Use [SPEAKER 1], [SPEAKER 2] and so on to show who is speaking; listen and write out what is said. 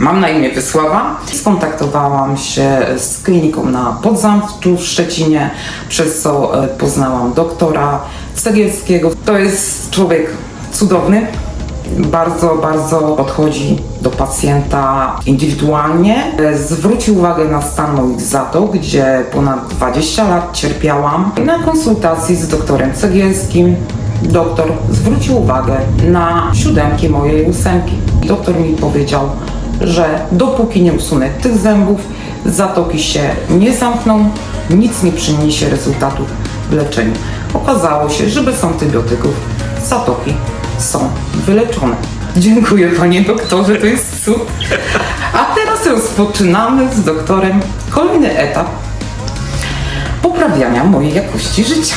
[SPEAKER 1] Mam na imię Wysława. Skontaktowałam się z kliniką na Podzamczu w Szczecinie, przez co e, poznałam doktora Cegielskiego. To jest człowiek cudowny. Bardzo, bardzo podchodzi do pacjenta indywidualnie. E, Zwrócił uwagę na stan moich zatok, gdzie ponad 20 lat cierpiałam. Na konsultacji z doktorem Cegielskim doktor zwrócił uwagę na siódemki mojej ósemki. Doktor mi powiedział, że dopóki nie usunę tych zębów, zatoki się nie zamkną, nic nie przyniesie rezultatów w leczeniu. Okazało się, że bez antybiotyków zatoki są wyleczone. Dziękuję panie doktorze, to jest cud. A teraz rozpoczynamy z doktorem kolejny etap poprawiania mojej jakości życia.